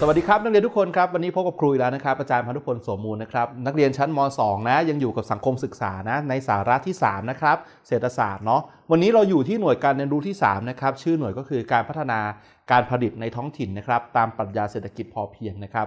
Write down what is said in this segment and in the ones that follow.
สวัสดีครับนักเรียนทุกคนครับวันนี้พบกับครูอีกแล้วนะครับอาจารย์พันธุพลโสมูลนะครับนักเรียนชั้นม .2 นะยังอยู่กับสังคมศึกษานะในสาระที่3นะครับเศรษฐศาสตร์เนาะวันนี้เราอยู่ที่หน่วยการเรียนรู้ที่3นะครับชื่อหน่วยก็คือการพัฒนาการผลิตในท้องถิ่นนะครับตามปรัชญาเศรษฐกิจพอเพียงนะครับ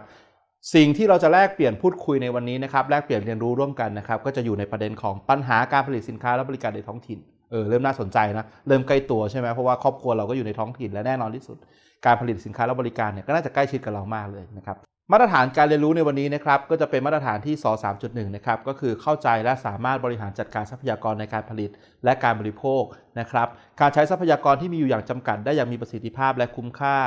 สิ่งที่เราจะแลกเปลี่ยนพูดคุยในวันนี้นะครับแลกเปลี่ยนเรียนรู้ร่วมกันนะครับก็จะอยู่ในประเด็นของปัญหาการผลิตสินค้าและบริการในท้องถิ่นเออเริ่มน่าสนใจนะเริ่มใกล้ตัวใช่ไหมเพราะว่าครอบครัวเราก็อยู่ในท้องถิ่นและแน่นอนที่สุด การผลิตสินค้าและบริการเนี่ยก็น่าจะใกล้ชิดกับเรามากเลยนะครับมาตรฐานการเรียนรู้ในวันนี้นะครับก็จะเป็นมาตรฐานที่ส3.1นะครับก็คือเข้าใจและสามารถบริหารจัดการทรัพยากรในการผลิตและการบริโภคนะครับการใช้ทรัพยากรที่มีอยู่อย่างจำกัด ได้อย่างมีประสิทธิภาพและคุ้มค่า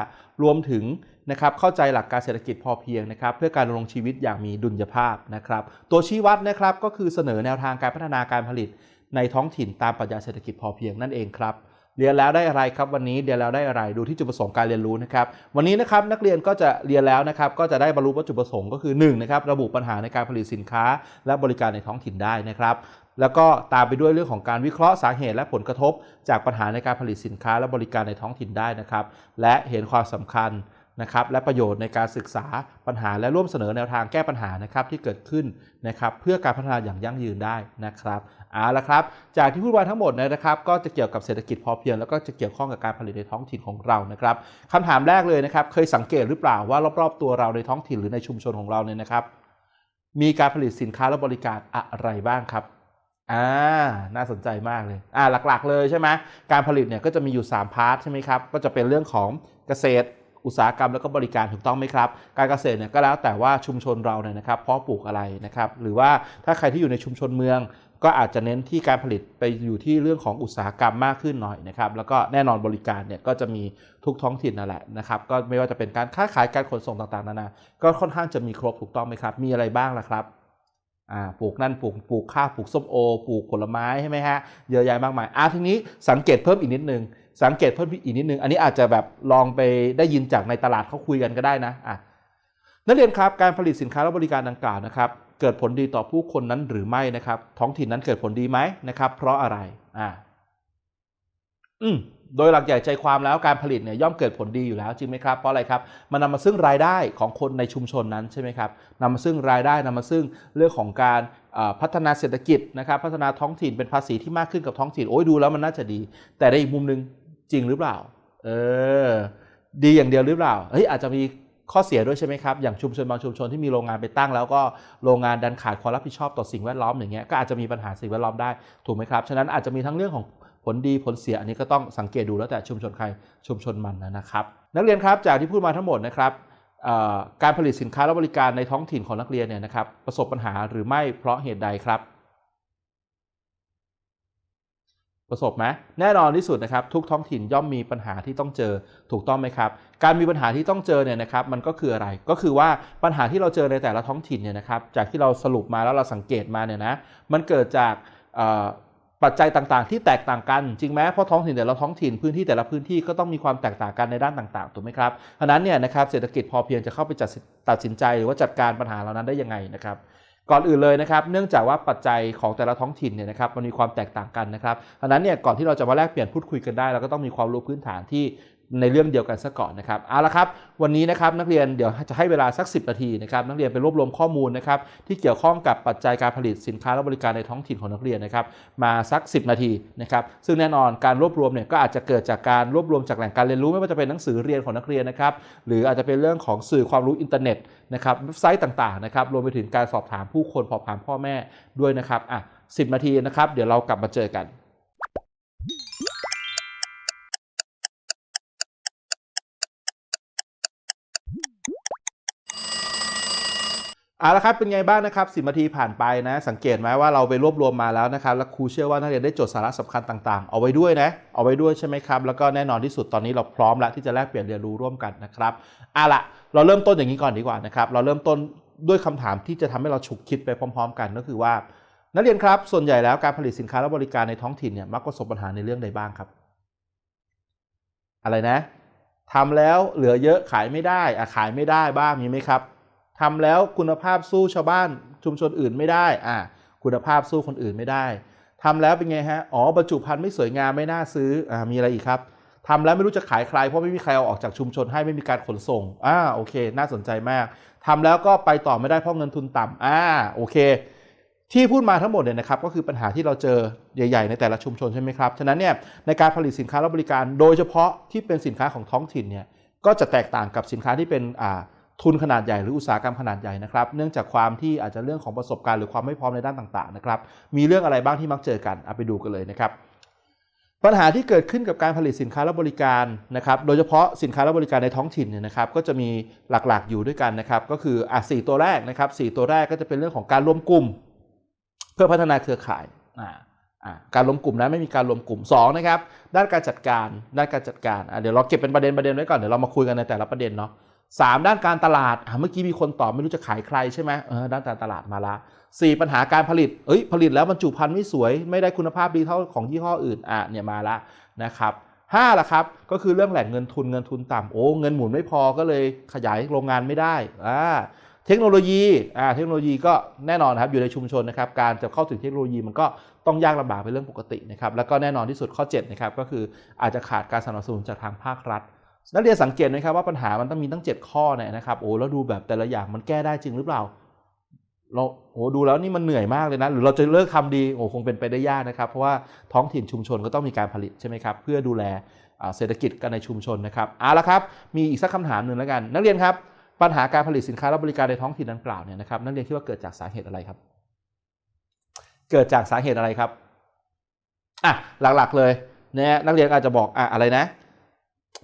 รวมถึงนะครับเข้าใจหลักการเศรษฐกิจพอเพียงนะครับเพื่อการดำรงชีวิตอย่างมีดุลยภาพนะครับตัวชี้วัดนะครับก็คือเสนอแนวทางการพัฒนาการผลิตในท้องถิ่นตามปรัชญาเศรษฐกิจพอเพียงนั่นเองครับ เรียนแล้วได้อะไรครับวันนี้เรียนแล้วได้อะไรดูที่จุดประสงค์การเรียนรู้นะครับวันนี้นะครับนักเรียนก็จะเรียนแล้วนะครับก็จะได้บรรลุวัตถุประสงค์ก็คือ1นะครับระบุปัญหาในการผลิตสินค้า และบริการในท้องถิ่นได้นะครับแล้วก็ตามไปด้วยเรื่องของการวิเคราะห์สาเหตุและผลกระทบ จากปัญหาในการผลิตสินค้าและบริการในท้องถิ่นได้นะครับและเห็นความสำคัญ นะครับและประโยชน์ในการศึกษาปัญหาและร่วมเสนอแนวทางแก้ปัญหานะครับที่เกิดขึ้นนะครับเพื่อการพัฒนาอย่างยั่งยืนได้นะครับเอาละครับ จากที่พูดมาทั้งหมดนะครับ ก็จะเกี่ยวกับเศรษฐกิจพอเพียง แล้วก็จะเกี่ยวข้องกับการผลิตในท้องถิ่นของเรานะครับคำถามแรกเลยนะครับ เคยสังเกตหรือเปล่าว่ารอบๆตัวเราในท้องถิ่นหรือในชุมชนของเราเนี่ยนะครับ มีการผลิตสินค้าและบริการอะไรบ้างครับอ่าน่าสนใจมากเลยอ่าหลักๆ เลยใช่ไหมการผลิตเนี่ยก็จะมีอยู่ 3 พาร์ทใช่ไหมครับก็จะเป็นเรื่องของเกษตร อุตสาหกรรมแล้วก็บริการถูกต้องไหมครับ การเกษตรเนี่ยก็แล้วแต่ว่าชุมชนเราเนี่ยนะครับเพาะปลูกอะไรนะครับ หรือว่าถ้าใครที่อยู่ในชุมชนเมือง ก็อาจจะเน้นที่การผลิตไปอยู่ที่เรื่องของอุตสาหกรรมมากขึ้นหน่อยนะครับ แล้วก็แน่นอนบริการเนี่ยก็จะมีทุกท้องถิ่นนั่นแหละนะครับ ก็ไม่ว่าจะเป็นการค้าขายการขนส่งต่างๆนานา ก็ค่อนข้างจะมีครบถูกต้องไหมครับ มีอะไรบ้างล่ะครับปลูกนั่นปลูกปลูกข้าวปลูกส้มโอ ปลูกผลไม้ใช่ไหมฮะเยอะแยะมากมายอะทีนี้สังเกตเพิ่มอีกนิดนึง สังเกตเพิ่มอีกนิดนึง อันนี้อาจจะแบบลองไปได้ยินจากในตลาดเขาคุยกันก็ได้นะอะนักเรียนครับการผลิตสินค้าและบริการดังกล่าวนะครับ เกิดผลดีต่อผู้คนนั้นหรือไม่นะครับ ท้องถิ่นนั้นเกิดผลดีไหมนะครับ เพราะอะไรอ่าอืมโดยหลักใหญ่ใจความแล้วการผลิตเนี่ยย่อมเกิดผลดีอยู่แล้วจริงไหมครับเพราะอะไรครับมันนำมาซึ่งรายได้ของคนในชุมชนนั้นใช่ไหมครับนำมาซึ่งรายได้นำมาซึ่งเรื่องของการพัฒนาเศรษฐกิจนะครับ พัฒนาท้องถิ่นเป็นภาษีที่มากขึ้นกับท้องถิ่นโอ้ยดูแล้วมันน่าจะดี แต่ในอีกมุมหนึ่ง จริงหรือเปล่า เออ ดีอย่างเดียวหรือเปล่า เฮ้ยอาจจะมีข้อเสียด้วยใช่ไหมครับ อย่างชุมชนบางชุมชนที่มีโรงงานไปตั้ง แล้วก็โรงงานดันขาดความรับผิดชอบต่อสิ่งแวดล้อมอย่างเงี้ย ก็อาจจะมีปัญหาสิ่งแวดล้อมได้ ถูกไหมครับ ฉะนั้นอาจจะมีทั้งเรื่องของผลดีผลเสีย อันนี้ก็ต้องสังเกตดูแล้วแต่ชุมชนใครชุมชนมันนะครับ นักเรียนครับ จากที่พูดมาทั้งหมดนะครับการผลิตสินค้าและบริการในท้องถิ่นของนักเรียนเนี่ยนะครับประสบปัญหาหรือไม่เพราะเหตุใดครับ ประสบไหมแน่นอนที่สุดนะครับ ทุกท้องถิ่นย่อมมีปัญหาที่ต้องเจอถูกต้องไหมครับ การมีปัญหาที่ต้องเจอเนี่ยนะครับมันก็คืออะไรก็คือว่าปัญหาที่เราเจอในแต่ละท้องถิ่นเนี่ยนะครับจากที่เราสรุปมาแล้วเราสังเกตมาเนี่ยนะมันเกิดจากปัจจัยต่างๆ ที่แตกต่างกันจริงไหมเพราะท้องถิ่นแต่ละท้องถิ่นพื้นที่แต่ละพื้นที่ก็ต้องมีความแตกต่างกันในด้านต่างๆถูกไหมครับเพราะนั้นเนี่ยนะครับเศรษฐกิจพอเพียงจะเข้าไปจัดตัดสินใจหรือว่าจัดการปัญหาเหล่านั้นได้ยังไงนะครับ ก่อนอื่นเลยนะครับเนื่องจากว่าปัจจัยของแต่ละท้องถิ่นเนี่ยนะครับมันมีความแตกต่างกันนะครับเพราะนั้นเนี่ยก่อนที่เราจะมาแลกเปลี่ยนพูดคุยกันได้เราก็ต้องมีความรู้พื้นฐานที่ ในเรื่องเดียวกันซะก่อนนะครับเอาละครับ วันนี้นะครับนักเรียนเดี๋ยวจะให้เวลาสัก 10 นาทีนะครับนักเรียนไปรวบรวมข้อมูลนะครับที่เกี่ยวข้องกับปัจจัยการผลิตสินค้าและบริการในท้องถิ่นของนักเรียนนะครับมาสัก 10 นาทีนะครับซึ่งแน่นอนการรวบรวมเนี่ยก็อาจจะเกิดจากการรวบรวมจากแหล่งการเรียนรู้ไม่ว่าจะเป็นหนังสือเรียนของนักเรียนนะครับหรืออาจจะเป็นเรื่องของสื่อความรู้อินเทอร์เน็ตนะครับเว็บไซต์ต่างๆนะครับรวมไปถึงการสอบถามผู้คนสอบถามพ่อแม่ด้วยนะครับอะ10 นาทีนะครับเดี๋ยวเรากลับมาเจอกัน เอาละครับเป็นไงบ้างนะครับสินาทีผ่านไปนะ สังเกตไหมว่าเราไปรวบรวมมาแล้วนะครับ แล้วครูเชื่อว่านักเรียนได้จดสาระสำคัญต่างๆ เอาไว้ด้วยนะ เอาไว้ด้วยใช่ไหมครับ แล้วก็แน่นอนที่สุดตอนนี้เราพร้อมแล้วที่จะแลกเปลี่ยนเรียนรู้ร่วมกันนะครับเอาละเราเริ่มต้นอย่างนี้ก่อนดีกว่านะครับ เราเริ่มต้นด้วยคำถามที่จะทำให้เราฉุกคิดไปพร้อม ๆ กันก็คือว่า นักเรียนครับ ส่วนใหญ่แล้วการผลิตสินค้าและบริการในท้องถิ่นเนี่ยมักประสบปัญหาในเรื่องใดบ้างครับ อะไรนะทำแล้วเหลือเยอะขายไม่ได้อะขายไม่ได้บ้างมีไหมครับ ทำแล้วคุณภาพสู้ชาวบ้านชุมชนอื่นไม่ได้อ่าคุณภาพสู้คนอื่นไม่ได้ทำแล้วเป็นไงฮะอ๋อบรรจุภัณฑ์ไม่สวยงามไม่น่าซื้ออ่ามีอะไรอีกครับทำแล้วไม่รู้จะขายใครเพราะไม่มีใครเอาออกจากชุมชนให้ไม่มีการขนส่งอ่าโอเค น่าสนใจมากทำแล้วก็ไปต่อไม่ได้เพราะเงินทุนต่ำอ่าโอเค ที่พูดมาทั้งหมดเนี่ยนะครับก็คือปัญหาที่เราเจอใหญ่ ๆ ในแต่ละชุมชนใช่ไหมครับฉะนั้นเนี่ยในการผลิตสินค้าและบริการ โดยเฉพาะที่เป็นสินค้าของท้องถิ่นเนี่ยก็จะแตกต่างกับสินค้าที่เป็นอ่า ทุนขนาดใหญ่หรืออุตสาหกรรมขนาดใหญ่นะครับ เนื่องจากความที่อาจจะเรื่องของประสบการณ์หรือความไม่พร้อมในด้านต่างๆนะครับ มีเรื่องอะไรบ้างที่มักเจอกันเอาไปดูกันเลยนะครับ ปัญหาที่เกิดขึ้นกับการผลิตสินค้าและบริการนะครับ โดยเฉพาะสินค้าและบริการในท้องถิ่นเนี่ยนะครับ ก็จะมีหลักๆอยู่ด้วยกันนะครับ ก็คืออะสตัวแรกนะครับสตัวแรกก็จะเป็นเรื่องของการรวมกลุ่ม เพื่อพัฒนาเครือข่ายอ่าอ่าการรวมกลุ่มนั้นไม่มีการรวมกลุ่ม2นะครับด้านการจัดการด้านการจัดการอะเดี๋ยวเราเก็บเป็นประเด็นประเด็นไว้ก่อนเดี๋ยวเรามาคุยกันในแต่ละประเด็นเนาะ สามด้านการตลาดอะเมื่อกี้มีคนตอบไม่รู้จะขายใครใช่ไหมเออด้านการตลาดมาละ4ปัญหาการผลิตเอ้ยผลิตแล้วบรรจุภัณฑ์ไม่สวย ไม่ได้คุณภาพดีเท่าของยี่ห้ออื่นอะเนี่ยมาละนะครับ5ละครับก็คือเรื่องแหล่งเงินทุนเงินทุนต่ำโอ้เงินหมุนไม่พอก็เลยขยายโรงงานไม่ได้อ่าเทคโนโลยีอ่าเทคโนโลยีก็แน่นอนครับอยู่ในชุมชนนะครับการจะเข้าถึงเทคโนโลยีมันก็ต้องยากลำบากเป็นเรื่องปกตินะครับแล้วก็แน่นอนที่สุดข้อ7นะครับก็คืออาจจะขาดการสนับสนุนจากทางภาครัฐ นักเรียนสังเกตไหมครับว่าปัญหามันต้องมีตั้ง 7 ข้อเนี่ยนะครับโอ้แล้วดูแบบแต่ละอย่างมันแก้ได้จริงหรือเปล่าเราโหดูแล้วนี่มันเหนื่อยมากเลยนะ หรือเราจะเลิกทำดีโอ้คงเป็นไปได้ยากนะครับ เพราะว่าท้องถิ่นชุมชนก็ต้องมีการผลิตใช่ไหมครับ เพื่อดูแลเศรษฐกิจกันในชุมชนนะครับเอาละครับ มีอีกสักคำถามหนึ่งแล้วกัน นักเรียนครับปัญหาการผลิตสินค้าและบริการในท้องถิ่นดังกล่าวเนี่ยนะครับนักเรียนคิดว่าเกิดจากสาเหตุอะไรครับ เกิดจากสาเหตุอะไรครับอะหลักๆเลยเนี่ยนักเรียนอาจจะบอกอะอะไรนะ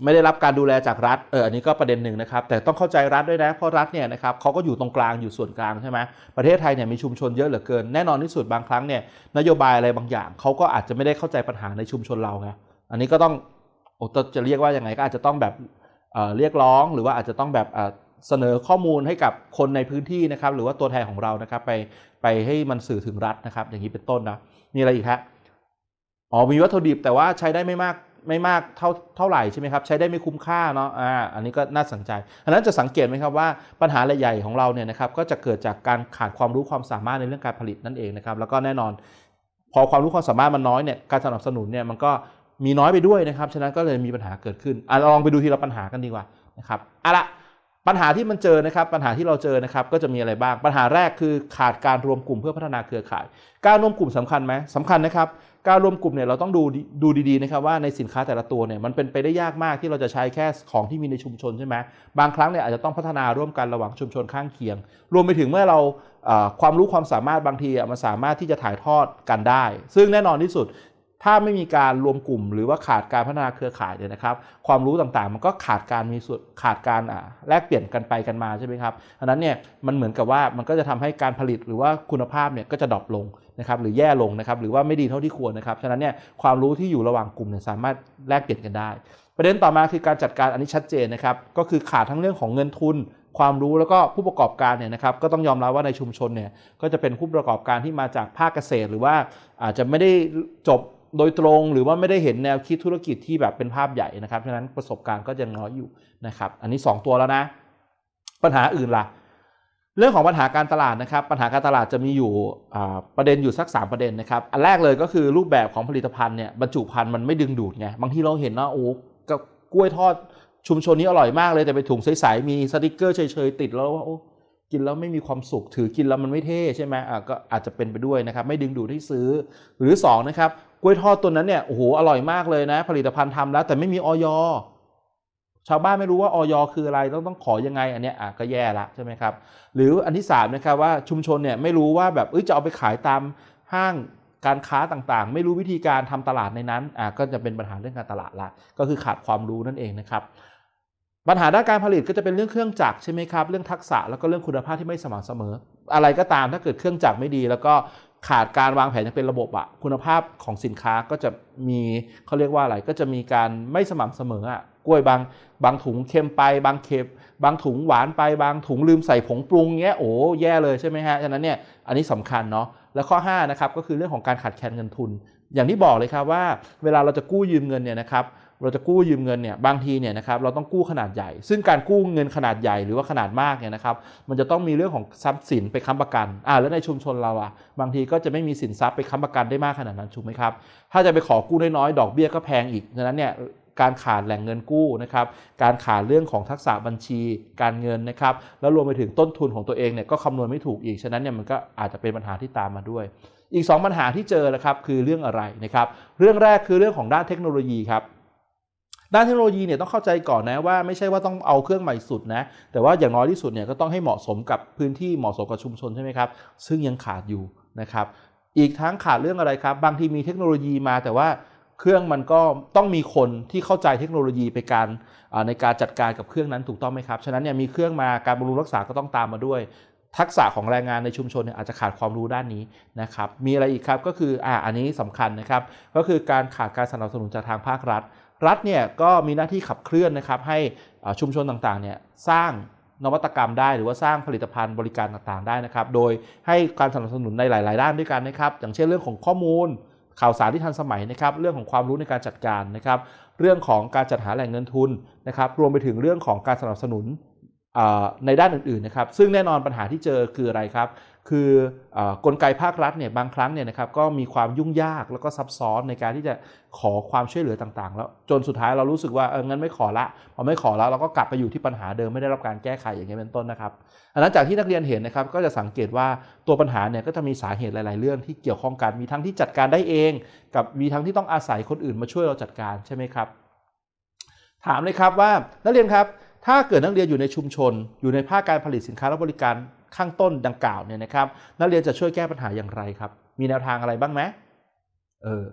ไม่ได้รับการดูแลจากรัฐ เออ อันนี้ก็ประเด็นหนึ่งนะครับ แต่ต้องเข้าใจรัฐด้วยนะ เพราะรัฐเนี่ยนะครับเขาก็อยู่ตรงกลาง อยู่ส่วนกลางใช่ไหมประเทศไทยเนี่ยมีชุมชนเยอะเหลือเกิน แน่นอนที่สุดบางครั้งเนี่ยนโยบายอะไรบางอย่างเขาก็อาจจะไม่ได้เข้าใจปัญหาในชุมชนเราไง อันนี้ก็ต้องโอ้จะเรียกว่ายังไงก็อาจจะต้องแบบเเรียกร้อง หรือว่าอาจจะต้องแบบเอ่อเสนอข้อมูลให้กับคนในพื้นที่นะครับ หรือว่าตัวแทนของเรานะครับ ไปไปให้มันสื่อถึงรัฐนะครับ อย่างนี้เป็นต้นนะมีอะไรอีกฮะ อ๋อ มีวัตถุดิบแต่ว่าใช้ได้ไม่มาก ไม่มากเท่าเท่าไหร่ใช่ไหมครับใช้ได้ไม่คุ้มค่าเนาะอ่าอันนี้ก็น่าสนใจอันนั้นจะสังเกตไหมครับว่าปัญหาใหญ่ของเราเนี่ยนะครับก็จะเกิดจากการขาดความรู้ความสามารถในเรื่องการผลิตนั่นเองนะครับแล้วก็แน่นอน พอความรู้ความสามารถมันน้อยเนี่ยการสนับสนุนเนี่ยมันก็มีน้อยไปด้วยนะครับฉะนั้นก็เลยมีปัญหาเกิดขึ้นอะลองไปดูทีละปัญหากันดีกว่านะครับเอาละ ปัญหาที่มันเจอนะครับ ปัญหาที่เราเจอนะครับก็จะมีอะไรบ้าง ปัญหาแรกคือขาดการรวมกลุ่มเพื่อพัฒนาเครือข่าย การรวมกลุ่มสำคัญไหมสำคัญนะครับ การรวมกลุ่มเนี่ยเราต้องดูดูดีๆนะครับว่าในสินค้าแต่ละตัวเนี่ยมันเป็นไปได้ยากมากที่เราจะใช้แค่ของที่มีในชุมชนใช่ไหมบางครั้งเนี่ยอาจจะต้องพัฒนาร่วมกันระหว่างชุมชนข้างเคียง รวมไปถึงเมื่อเราความรู้ความสามารถบางทีมันสามารถที่จะถ่ายทอดกันได้ ซึ่งแน่นอนที่สุด ถ้าไม่มีการรวมกลุ่ม หรือว่าขาดการพัฒนาเครือข่ายเนี่ยนะครับ ความรู้ต่างๆ มันก็ขาดการมีส่วนขาดการอ่าแลกเปลี่ยนกันไปกันมาใช่ไหมครับอันนั้นเนี่ยมันเหมือนกับว่ามันก็จะทำให้การผลิตหรือว่าคุณภาพเนี่ยก็จะดรอปลงนะครับหรือแย่ลงนะครับหรือว่าไม่ดีเท่าที่ควรนะครับฉะนั้นเนี่ยความรู้ที่อยู่ระหว่างกลุ่มเนี่ยสามารถแลกเปลี่ยนกันได้ ประเด็นต่อมาคือการจัดการอันนี้ชัดเจนนะครับก็คือขาดทั้งเรื่องของเงินทุนความรู้แล้วก็ผู้ประกอบการเนี่ยนะครับก็ต้องยอมรับว่าในชุมชนเนี่ยก็จะเป็นผู้ประกอบการที่มาจากภาคเกษตร หรือว่าอาจจะไม่ได้จบ โดยตรงหรือว่าไม่ได้เห็นแนวคิดธุรกิจที่แบบเป็นภาพใหญ่นะครับฉะนั้นประสบการณ์ก็ยังน้อยอยู่นะครับอันนี้ 2 ตัวแล้วนะ ปัญหาอื่นล่ะ เรื่องของปัญหาการตลาดนะครับ ปัญหาการตลาดจะมีอยู่ประเด็นอยู่สัก 3 ประเด็นนะครับ อันแรกเลยก็คือรูปแบบของผลิตภัณฑ์เนี่ยบรรจุภัณฑ์มันไม่ดึงดูดไงบางทีเราเห็นว่าโอ้กับกล้วยทอดชุมชนนี้อร่อยมากเลยแต่ไปนถุงใสๆมีสติกเกอร์เฉยๆติดแล้วว่าโอ้กินแล้วไม่มีความสุขถือกินแล้วมันไม่เท่ใช่ไหมอะก็อาจจะเป็นไปด้วยนะครับ ไม่ดึงดูดให้ซื้อ หรือ2นะครับ กล้วยทอดตัวนั้นเนี่ยโอ้โหอร่อยมากเลยนะ ผลิตภัณฑ์ทำแล้ว แต่ไม่มีออยชาวบ้านไม่รู้ว่าออยคืออะไรต้องต้องขอยังไงอันเนี้ยอะก็แย่ละใช่ไหมครับ หรืออันที่3นะครับว่าชุมชนเนี่ยไม่รู้ว่าแบบเอ้ยจะเอาไปขายตามห้างการค้าต่างๆ ไม่รู้วิธีการทำตลาดในนั้นอะก็จะเป็นปัญหาเรื่องการตลาดละก็คือขาดความรู้นั่นเองนะครับปัญหาด้านการผลิตก็จะเป็นเรื่องเครื่องจักรใช่ไหมครับ เรื่องทักษะแล้วก็เรื่องคุณภาพที่ไม่สม่ำเสมอ อะไรก็ตามถ้าเกิดเครื่องจักรไม่ดี แล้วก็ ขาดการวางแผนอย่างเป็นระบบอะคุณภาพของสินค้าก็จะมีเขาเรียกว่าอะไรก็จะมีการไม่สม่ำเสมออะกล้วยบางบางถุงเค็มไป บางเค็มบางถุงหวานไปบางถุงลืมใส่ผงปรุงเงี้ยโอ้แย่เลยใช่ไหมฮะฉะนั้นเนี่ยอันนี้สำคัญเนาะแล้วข้อ5นะครับก็คือเรื่องของการขาดแคลนเงินทุน อย่างที่บอกเลยครับว่า เวลาเราจะกู้ยืมเงินเนี่ยนะครับ เราจะกู้ยืมเงินเนี่ยบางทีเนี่ยนะครับเราต้องกู้ขนาดใหญ่ ซึ่งการกู้เงินขนาดใหญ่หรือว่าขนาดมากเนี่ยนะครับมันจะต้องมีเรื่องของทรัพย์สินไปค้ำประกันอ่าแล้วในชุมชนเราอะบางทีก็จะไม่มีสินทรัพย์ไปค้ำประกันได้มากขนาดนั้นถูกไหมครับถ้าจะไปขอกู้น้อยๆดอกเบี้ยก็แพงอีกดังนั้นเนี่ยการขาดแหล่งเงินกู้นะครับ การขาดเรื่องของทักษะบัญชีการเงินนะครับ แล้วรวมไปถึงต้นทุนของตัวเองเนี่ยก็คำนวณไม่ถูกอีก ฉะนั้นเนี่ยมันก็อาจจะเป็นปัญหาที่ตามมาด้วย อีก 2 ปัญหาที่เจอนะครับคือเรื่องอะไรนะครับ เรื่องแรกคือเรื่องของด้านเทคโนโลยีครับ ด้านเทคโนโลยีเนี่ยต้องเข้าใจก่อนนะว่าไม่ใช่ว่าต้องเอาเครื่องใหม่สุดนะ แต่ว่าอย่างน้อยที่สุดเนี่ยก็ต้องให้เหมาะสมกับพื้นที่เหมาะสมกับชุมชนใช่ไหมครับ ซึ่งยังขาดอยู่นะครับ อีกทั้งขาดเรื่องอะไรครับ บางทีมีเทคโนโลยีมาแต่ว่าเครื่องมันก็ต้องมีคนที่เข้าใจเทคโนโลยีไปการในการจัดการกับเครื่องนั้นถูกต้องไหมครับ ฉะนั้นเนี่ยมีเครื่องมาการบำรุงรักษาก็ต้องตามมาด้วยทักษะของแรงงานในชุมชนเนี่ยอาจจะขาดความรู้ด้านนี้นะครับ มีอะไรอีกครับก็คืออ่าอันนี้สำคัญนะครับ ก็คือการขาดการสนับสนุนจากทางภาครัฐ รัฐเนี่ยก็มีหน้าที่ขับเคลื่อนนะครับให้ชุมชนต่างๆเนี่ยสร้างนวัตกรรมได้หรือว่าสร้างผลิตภัณฑ์บริการต่างๆได้นะครับ โดยให้การสนับสนุนในหลาย ๆ ด้านด้วยกันนะครับ อย่างเช่นเรื่องของข้อมูล ข่าวสารที่ทันสมัยนะครับ เรื่องของความรู้ในการจัดการนะครับ เรื่องของการจัดหาแหล่งเงินทุนนะครับ รวมไปถึงเรื่องของการสนับสนุน ในด้านอื่นๆนะครับซึ่งแน่นอนปัญหาที่เจอคืออะไรครับ คือกลไกภาครัฐเนี่ยบางครั้งเนี่ยนะครับก็มีความยุ่งยากแล้วก็ซับซ้อนในการที่จะขอความช่วยเหลือต่างๆ แล้วจนสุดท้ายเรารู้สึกว่าเอองั้นไม่ขอละพอไม่ขอแล้วเราก็กลับไปอยู่ที่ปัญหาเดิมไม่ได้รับการแก้ไขอย่างนี้เป็นต้นนะครับอันนั้นจากที่นักเรียนเห็นนะครับก็จะสังเกตว่าตัวปัญหาเนี่ยก็จะมีสาเหตุหลาย ๆ เรื่องที่เกี่ยวข้องกันมีทั้งที่จัดการได้เอง กับมีทั้งที่ต้องอาศัยคนอื่นมาช่วยเราจัดการใช่ไหมครับ ถามเลยครับว่านักเรียนครับ ถ้าเกิดนักเรียนอยู่ในชุมชน อยู่ในภาคการผลิตสินค้าและบริการข้างต้นดังกล่าวเนี่ยนะครับ นักเรียนจะช่วยแก้ปัญหาอย่างไรครับ มีแนวทางอะไรบ้างไหมเออ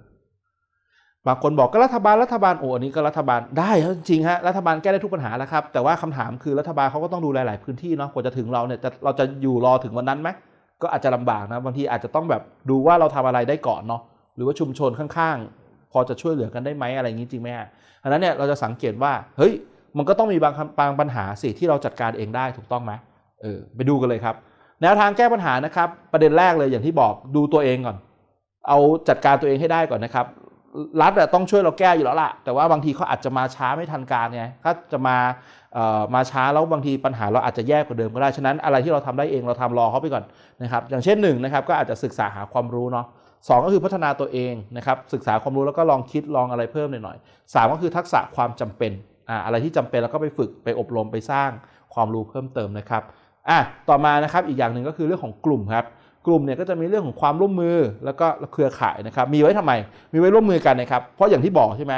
บางคนบอกก็รัฐบาลรัฐบาลโอ้อันนี้ก็รัฐบาลได้จริงฮะรัฐบาลแก้ได้ทุกปัญหาแล้วครับ แต่ว่าคำถามคือรัฐบาลเขาก็ต้องดูหลาย ๆ พื้นที่เนาะกว่าจะถึงเราเนี่ยจะเราจะอยู่รอถึงวันนั้นไหมก็อาจจะลำบากนะบางทีอาจจะต้องแบบดูว่าเราทำอะไรได้ก่อนเนาะหรือว่าชุมชนข้าง ๆ พอจะช่วยเหลือกันได้ไหมอะไรอย่างนี้จริงไหมฮะอันนั้นเนี่ยเราจะสังเกตว่าเฮ้ย มันก็ต้องมีบางบางปัญหาสิที่เราจัดการเองได้ถูกต้องไหมเออไปดูกันเลยครับ แนวทางแก้ปัญหานะครับ ประเด็นแรกเลยอย่างที่บอกดูตัวเองก่อน เอาจัดการตัวเองให้ได้ก่อนนะครับรัฐต้องช่วยเราแก้อยู่แล้วล่ะ แต่ว่าบางทีเขาอาจจะมาช้าไม่ทันการไงถ้าจะมาเอ่อมาช้าแล้วบางทีปัญหาเราอาจจะแย่กว่าเดิมก็ได้ ฉะนั้นอะไรที่เราทำได้เองเราทำรอเขาไปก่อนนะครับ อย่างเช่นหนึ่งนะครับก็อาจจะศึกษาหาความรู้เนาะสก็คือพัฒนาตัวเองนะครับศึกษาความรู้แล้วก็ลองคิดลองอะไรเพิ่มหน่อยๆสามก็คือทักษะความจำเป็น อะไรที่จำเป็นแล้วก็ไปฝึกไปอบรมไปสร้างความรู้เพิ่มเติมนะครับอะต่อมานะครับอีกอย่างหนึ่งก็คือเรื่องของกลุ่มครับกลุ่มเนี่ยก็จะมีเรื่องของความร่วมมือแล้วก็เครือข่ายนะครับมีไว้ทำไม มีไว้ร่วมมือกันนะครับเพราะอย่างที่บอกใช่ไหม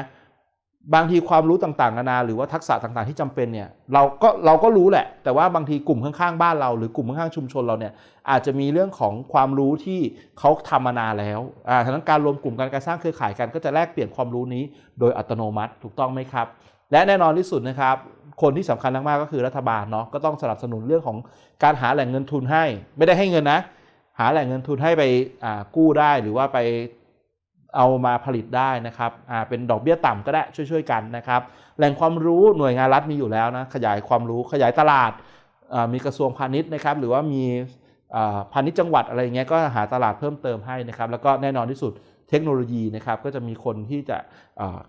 บางทีความรู้ต่างๆนานาหรือว่าทักษะต่างๆที่จำเป็นเนี่ยเราก็เราก็รู้แหละ แต่ว่าบางทีกลุ่มข้างๆบ้านเรา หรือกลุ่มข้างๆชุมชนเราเนี่ยอาจจะมีเรื่องของความรู้ที่เขาทำมานานแล้วอ่าฉะนั้นการรวมกลุ่มกันการสร้างเครือข่ายกันก็จะแลกเปลี่ยนความรู้นี้ โดยอัตโนมัติถูกต้องไหมครับ และแน่นอนที่สุดนะครับ คนที่สำคัญมากๆก็คือรัฐบาลเนาะก็ต้องสนับสนุนเรื่องของการหาแหล่งเงินทุนให้ ไม่ได้ให้เงินนะ หาแหล่งเงินทุนให้ไปกู้ได้หรือว่าไปเอามาผลิตได้นะครับเป็นดอกเบี้ยต่ำก็ได้ช่วยๆกันนะครับ แหล่งความรู้หน่วยงานรัฐมีอยู่แล้วนะขยายความรู้ขยายตลาดมีกระทรวงพาณิชย์นะครับ หรือว่ามีพาณิชย์จังหวัดอะไรเงี้ยก็หาตลาดเพิ่มเติมให้นะครับ แล้วก็แน่นอนที่สุด เทคโนโลยีนะครับก็จะมีคนที่จะ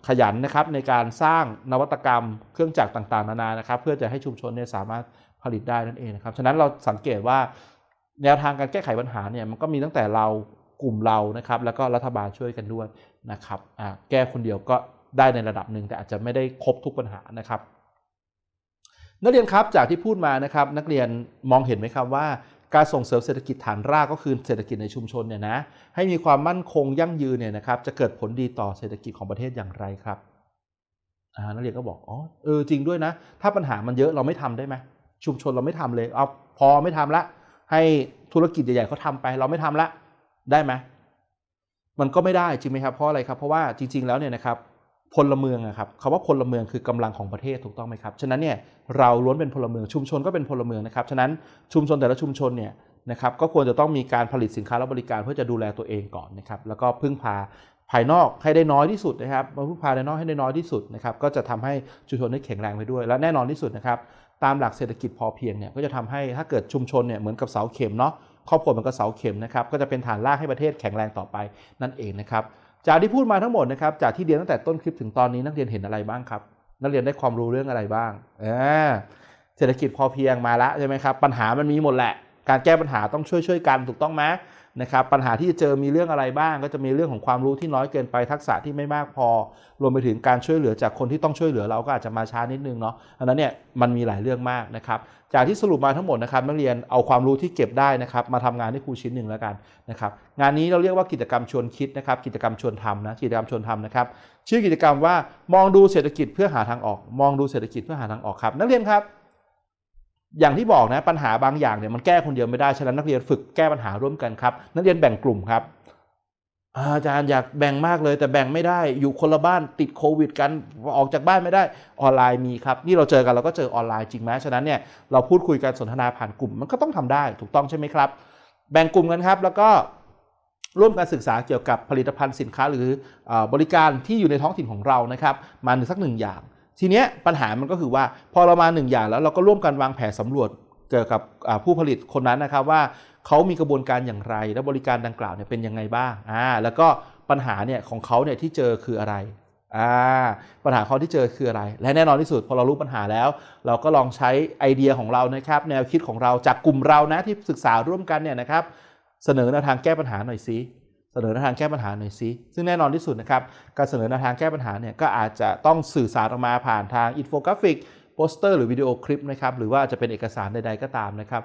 ขยันนะครับในการสร้างนวัตกรรมเครื่องจักรต่างๆนานานะครับ เพื่อจะให้ชุมชนเนี่ยสามารถผลิตได้นั่นเองนะครับฉะนั้นเราสังเกตว่าแนวทางการแก้ไขปัญหาเนี่ยมันก็มีตั้งแต่เรากลุ่มเรานะครับ แล้วก็รัฐบาลช่วยกันด้วยนะครับแก้คนเดียวก็ได้ในระดับหนึ่งแต่อาจจะไม่ได้ครบทุกปัญหานะครับ นักเรียนครับจากที่พูดมานะครับ นักเรียนมองเห็นไหมครับว่า การส่งเสริมเศรษฐกิจฐานรากก็คือเศรษฐกิจในชุมชนเนี่ยนะให้มีความมั่นคงยั่งยืนเนี่ยนะครับจะเกิดผลดีต่อเศรษฐกิจของประเทศอย่างไรครับนักเรียนก็บอกอ๋อเออจริงด้วยนะ ถ้าปัญหามันเยอะเราไม่ทำได้ไหมชุมชนเราไม่ทำเลยเอาพอไม่ทำละ ให้ธุรกิจใหญ่ๆเขาทาไป เราไม่ทำละได้ไหมมันก็ไม่ได้จริงไหมครับเพราะอะไรครับเพราะว่าจริง ๆแล้วเนี่ยนะครับ พลเมืองอะครับคำว่าพลเมืองคือกำลังของประเทศถูกต้องไหมครับ ฉะนั้นเนี่ยเราล้วนเป็นพลเมืองชุมชนก็เป็นพลเมืองนะครับ ฉะนั้นชุมชนแต่ละชุมชนเนี่ยนะครับก็ควรจะต้องมีการผลิตสินค้าและบริการเพื่อจะดูแลตัวเองก่อนนะครับแล้วก็พึ่งพาภายนอกให้ได้น้อยที่สุดนะครับมาพึ่งพาภายนอกให้ได้น้อยที่สุดนะครับก็จะทำให้ชุมชนได้แข็งแรงไปด้วย และแน่นอนที่สุดนะครับตามหลักเศรษฐกิจพอเพียงเนี่ยก็จะทำให้ถ้าเกิดชุมชนเนี่ยเหมือนกับเสาเข็มเนาะครอบครัวมันก็เสาเข็มนะครับก็จะเป็นฐานรากให้ประเทศแข็งแรงต่อไปนั่นเองนะครับ จากที่พูดมาทั้งหมดนะครับจากที่เรียนตั้งแต่ต้นคลิปถึงตอนนี้นักเรียนเห็นอะไรบ้างครับ นักเรียนได้ความรู้เรื่องอะไรบ้างเออเศรษฐกิจพอเพียงมาแล้วใช่ไหมครับปัญหามันมีหมดแหละ การแก้ปัญหาต้องช่วยช่วยกันถูกต้องไหม นะครับปัญหาที่จะเจอมีเรื่องอะไรบ้าง ก็จะมีเรื่องของความรู้ที่น้อยเกินไปทักษะที่ไม่มากพอ รวมไปถึงการช่วยเหลือจากคนที่ต้องช่วยเหลือเราก็อาจจะมาช้านิดนึงเนาะอันนั้นเนี่ยมันมีหลายเรื่องมากนะครับจากที่สรุปมาทั้งหมดนะครับนักเรียนเอาความรู้ที่เก็บได้นะครับมาทำงานให้ครูชิ้นหนึ่งแล้วกันนะครับงานนี้เราเรียกว่ากิจกรรมชวนคิดนะครับกิจกรรมชวนทำนะกิจกรรมชวนทำนะครับชื่อกิจกรรมว่ามองดูเศรษฐกิจเพื่อหาทางออก มองดูเศรษฐกิจเพื่อหาทางออกครับ นักเรียนครับ อย่างที่บอกนะปัญหาบางอย่างเนี่ยมันแก้คนเดียวไม่ได้ฉะนั้นนักเรียนฝึกแก้ปัญหาร่วมกันครับ นักเรียนแบ่งกลุ่มครับอาจารย์อยากแบ่งมากเลยแต่แบ่งไม่ได้อยู่คนละบ้านติดโควิด กันออกจากบ้านไม่ได้ออนไลน์มีครับ นี่เราเจอกันเราก็เจอออนไลน์จริงไหมฉะนั้นเนี่ยเราพูดคุยกันสนทนาผ่านกลุ่มมันก็ต้องทำได้ถูกต้องใช่ไหมครับ แบ่งกลุ่มกันครับแล้วก็ร่วมกันศึกษาเกี่ยวกับผลิตภัณฑ์สินค้าหรือเออบริการที่อยู่ในท้องถิ่นของเรานะครับมาหนึ่งสักหนึ่งอย่าง ทีเนี้ยปัญหามันก็คือว่าพอเรามาหนึ่งอย่างแล้วเราก็ร่วมกันวางแผนสำรวจเกี่ยวกับผู้ผลิตคนนั้นนะครับว่าเขามีกระบวนการอย่างไร และบริการดังกล่าวเนี่ยเป็นยังไงบ้างอ่าแล้วก็ปัญหาเนี่ยของเขาเนี่ยที่เจอคืออะไรอ่าปัญหาเขาที่เจอคืออะไร และแน่นอนที่สุดพอเรารู้ปัญหาแล้ว เราก็ลองใช้ไอเดียของเรานะครับแนวคิดของเราจากกลุ่มเรานะที่ศึกษาร่วมกันเนี่ยนะครับเสนอแนวทางแก้ปัญหาหน่อยสิ นอแนวทางแก้ปัญหาหน่อยสิซึ่งแน่นอนที่สุดนะครับ การเสนอแนวทางแก้ปัญหาเนี่ยก็อาจจะต้องสื่อสารออกมาผ่านทางอินโฟกราฟิก โปสเตอร์หรือวิดีโอคลิปนะครับหรือว่าจะเป็นเอกสารใดๆก็ตามนะครับ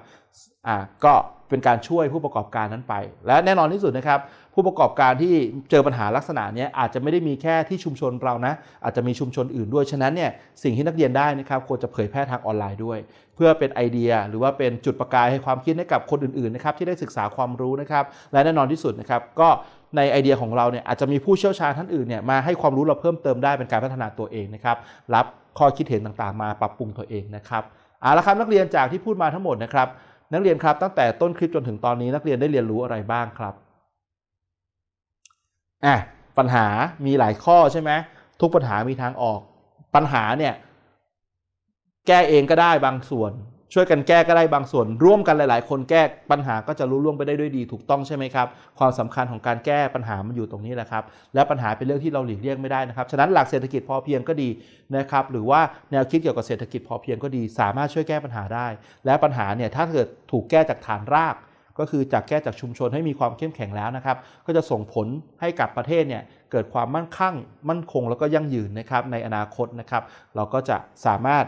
อ่าก็เป็นการช่วยผู้ประกอบการนั้นไป และแน่นอนที่สุดนะครับ ผู้ประกอบการที่เจอปัญหาลักษณะนี้อาจจะไม่ได้มีแค่ที่ชุมชนเรานะ อาจจะมีชุมชนอื่นด้วย ฉะนั้นเนี่ยสิ่งที่นักเรียนได้นะครับควรจะเผยแพร่ทางออนไลน์ด้วย เพื่อเป็นไอเดียหรือว่าเป็นจุดประกายให้ความคิดให้กับคนอื่นๆนะครับที่ได้ศึกษาความรู้นะครับและแน่นอนที่สุดนะครับก็ในไอเดียของเราเนี่ยอาจจะมีผู้เชี่ยวชาญท่านอื่นเนี่ยมาให้ความรู้เราเพิ่มเติมได้เป็นการพัฒนาตัวเองนะครับรับ ข้อคิดเห็นต่างๆ มาปรับปรุงตัวเองนะครับเอาละครับนักเรียนจากที่พูดมาทั้งหมดนะครับ นักเรียนครับตั้งแต่ต้นคลิปจนถึงตอนนี้นักเรียนได้เรียนรู้อะไรบ้างครับอะปัญหามีหลายข้อใช่ไหมทุกปัญหามีทางออก ปัญหาเนี่ยแก้เองก็ได้บางส่วน ช่วยกันแก้ก็ได้บางส่วน ร่วมกันหลาย ๆ คนแก้ปัญหาก็จะรู้ร่วงไปได้ด้วยดีถูกต้องใช่ไหมครับ ความสำคัญของการแก้ปัญหามันอยู่ตรงนี้แหละครับ และปัญหาเป็นเรื่องที่เราหลีกเลี่ยงไม่ได้นะครับ ฉะนั้นหลักเศรษฐกิจพอเพียงก็ดีนะครับ หรือว่าแนวคิดเกี่ยวกับเศรษฐกิจพอเพียงก็ดี สามารถช่วยแก้ปัญหาได้ และปัญหาเนี่ยถ้าเกิดถูกแก้จากฐานราก ก็คือจากแก้จากชุมชนให้มีความเข้มแข็งแล้วนะครับ ก็จะส่งผลให้กับประเทศเนี่ย เกิดความมั่นคั่ง มั่นคงแล้วก็ยั่งยืนนะครับในอนาคตนะครับ เราก็จะสามารถ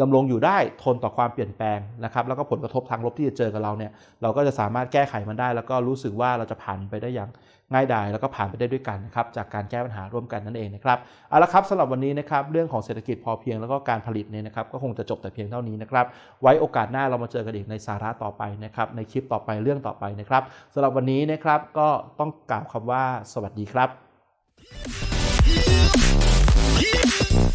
ดำรงอยู่ได้ทนต่อความเปลี่ยนแปลงนะครับแล้วก็ผลกระทบทางลบที่จะเจอกับเราเนี่ยเราก็จะสามารถแก้ไขมันได้ แล้วก็รู้สึกว่าเราจะผ่านไปได้อย่างง่ายดายแล้วก็ผ่านไปได้ด้วยกันนะครับจากการแก้ปัญหาร่วมกันนั่นเองนะครับเอาละครับสำหรับวันนี้นะครับเรื่องของเศรษฐกิจพอเพียงแล้วก็การผลิตเนี่ยนะครับก็คงจะจบแต่เพียงเท่านี้นะครับไว้โอกาสหน้าเรามาเจอกันอีกในสาระต่อไปนะครับในคลิปต่อไปเรื่องต่อไปนะครับสำหรับวันนี้นะครับก็ต้องกล่าวคำว่า สวัสดีครับ よっ!